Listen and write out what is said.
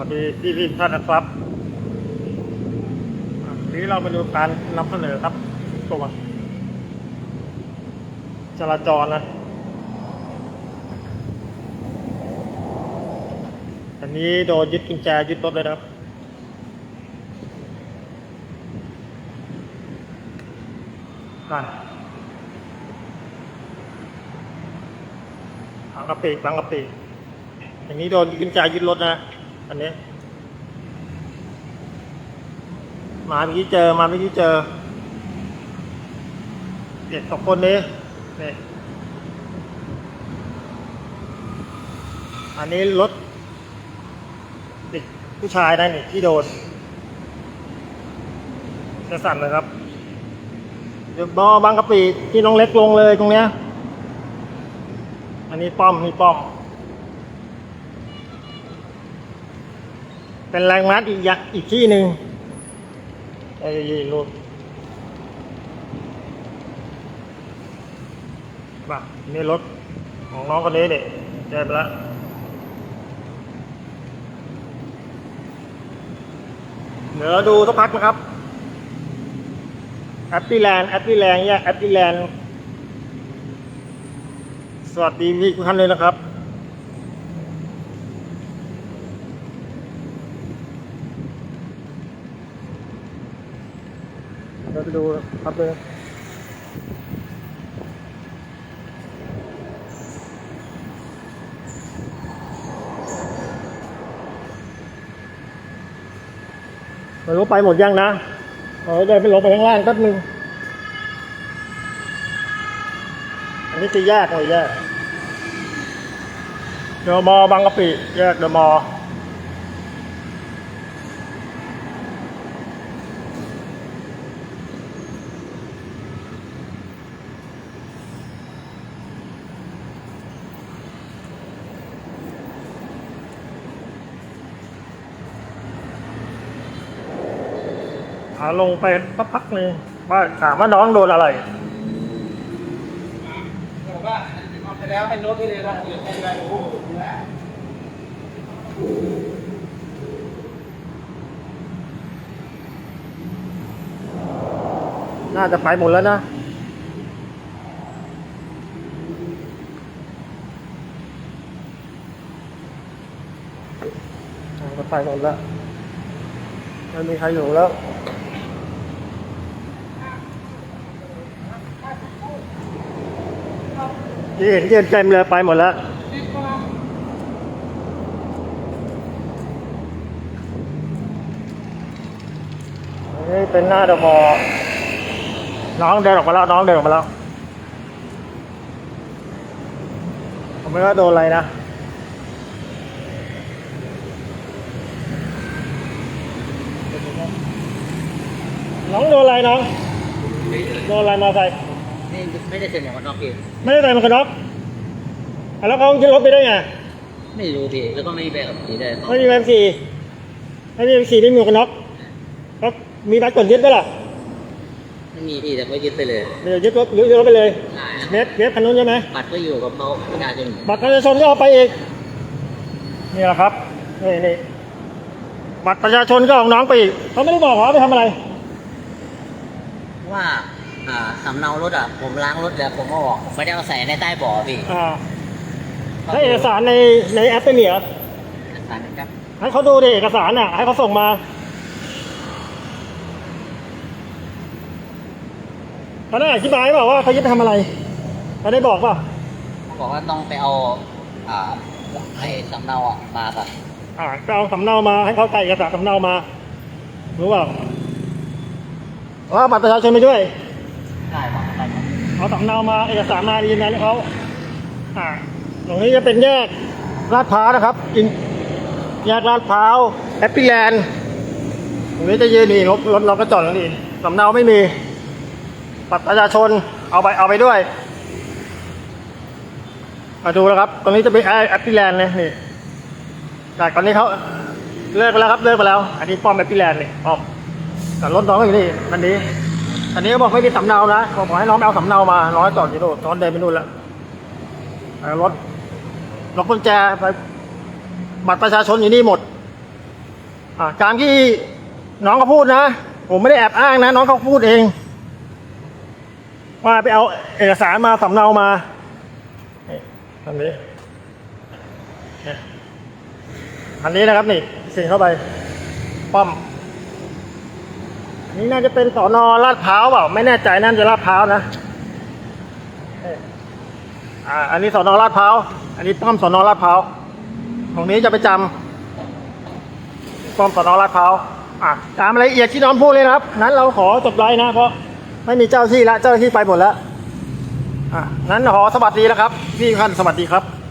วัสดีพี่พี่ท่านนะครับทีนี้เรามาดูการนำเสนอครับตัวจราจรนะอันนี้โดนยึดกุญแจยึดรถเลยนะครับกันบางกระปิบางกระปิอย่างนี้โดนกุญแจยึดรถนะ อันนี้มาเมื่อกี้เจอ มาเมื่อกี้เจอเด็กสองคนนี้นี่อันนี้รถเด็กผู้ชายนะนี่ที่โดนจะสั่นเลยครับเดี๋ยวบอบางกะปิที่น้องเล็กลงเลยตรงเนี้ย อันนี้ป้อมนี่ป้อม เป็นแรงมัดอีกอย่างอีกที่หนึ่งไอ้ลูกป่ะนี่รถของน้องคนนี้เด็กเจอไปล้วเดี๋ยวดูสักพักนะครับแอปปี้แลนด์แอปปี้แลนด์แยแอปปี้แลนด์สวัสดีพี่ทุกท่านเลยนะครับ เรา ไปดูครับเลยม่รู้ไปหมดยังนะเราเดินไปลงไปข้างล่างแป๊บนึง อันนี้จะแยกเลยแยก เดอมอบางกะปิ แยกเดอมอ ขาลงไปสักพักหนึงว่าถามว่าน้องโดนอะไรบอกว่าเอาไปแล้วให้โน้ตไปเลยนะเดี๋ยวให้ได้โอ้โหดีแล้วน่าจะไปหมดแล้วนะจะไปหมดแล้วไม่มีใครอยู่แล้ว ที่เห็นเย็นเต็มเลยไปหมดแล้วนี่เป็นหน้าดอะมอน้องเดินออกมาแล้ว น้องเดินออกมาแล้วผมไม่ว่าโดนอะไรนะน้องโดนอะไรน้องโดนอะไรมาใส่ นี่ไม่ได้เซ็นหมวกกันน็อกพี่ไม่ได้ใส่หมวกกันน็อกอะแล้วเขาขึ้นรถไปได้ไง ไม่รู้พี่แล้วก็ไม่มีใบขับขี่ได้วยไม่มีแบงค์สี่ไม่มีแบงค์สี่ไม่มีหมวกกันน็อกแล้วมีบัตรกดยึดไหมล่ะไม่มีพี่แต่ก็ยึดไปเลยเดี๋ยวยึดรถยึดรถไปเลยใช่เวฟเวฟคันนู้นใช่ไหมบัตรก็อยู่กับเขาประชาชนบัตรประชาชนก็เอาไปอีกนี่แหละครับนี่นี่บัตรประชาชนก็เอาน้องไปอีกเขาไม่ได้บอกเหรอเอาไปทำอะไร ว่า อ่าสำเนารถอะ ผมล้างรถแล้วผมก็บอกไม่ได้เอาใส่ในใต้เบ่อพี่อ่าให้เอกสารในในแอปเป็นเหนียสารนะครับให้เขาดูดิเอกสารอะ ให้เขาส่งมา เขาได้อธิบายเปล่าว่าเขายึดไปทำอะไรเขาได้บอกเปล่าเขาบอกว่าต้องไปเอาอ่าไอ้สำเนาอะมาก่อนอ่าไปเอาสำเนามาให้เขาใส่เอกสารสำเนามา รู้เปล่าว่าบัตรประชาชนไปด้วย ใช่บอกไปเอาสำเนามาเอกสารมายืนยันให้เขาอ่าตรงนี้จะเป็นแยกลาดพร้าวนะครับอินแยกลาดพร้าวแฮปปี้แลนด์ตรงนี้จะยืนนี่รถรถเราก็จอดแล้วนี่สำเนาไม่มีบัตรประชาชนเอาไปเอาไปด้วยมาดูแล้วครับ ตรงนี้จะเป็นแอปปี้แลนด์เลยนี่แต่ตอนนี้เขาเลิกไปแล้วครับเลิกไปแล้ว อันนี้ป้อมแอปปี้แลนด์นี่ป้อมแต่รถน้องก็อยู่นี่อันนี้ อันนี้ก็บอกไม่มีสำเนานะบอกให้น้องไปเอาสำเนามาน้อยจอดอยู่นู่นน้องเดินไปนู่นแล้วเอารถรถกุญแจไปบัตรประชาชนอยู่นี่หมดอ่าตามที่น้องเขาพูดนะ ผมไม่ได้แอบอ้างนะ น้องเขาพูดเอง ว่าไปเอาเอกสารมาสำเนามาอันนี้อันนี้นะครับนี่เซ็นเข้าไปป้อม นนี้น่าจะเป็นสอนอลาดพร้าวเปล่า ไม่แน่ใจน่าจะลาดพร้าวนะอ่าอันนี้สอนอลาดพร้าวอันนี้ป้อมสอนอลาดพร้าวตรงนี้จะไปจำป้อมสอนอลาดพร้าวอะตามรายละเอียดที่น้องพูดเลยนะครับ นั้นเราขอจบไลน์นะเพราะไม่มีเจ้าที่แล้วเจ้าที่ไปหมดแล้วอะนั้นขอสวัสดีแล้วครับ พี่ท่านสวัสดีครับ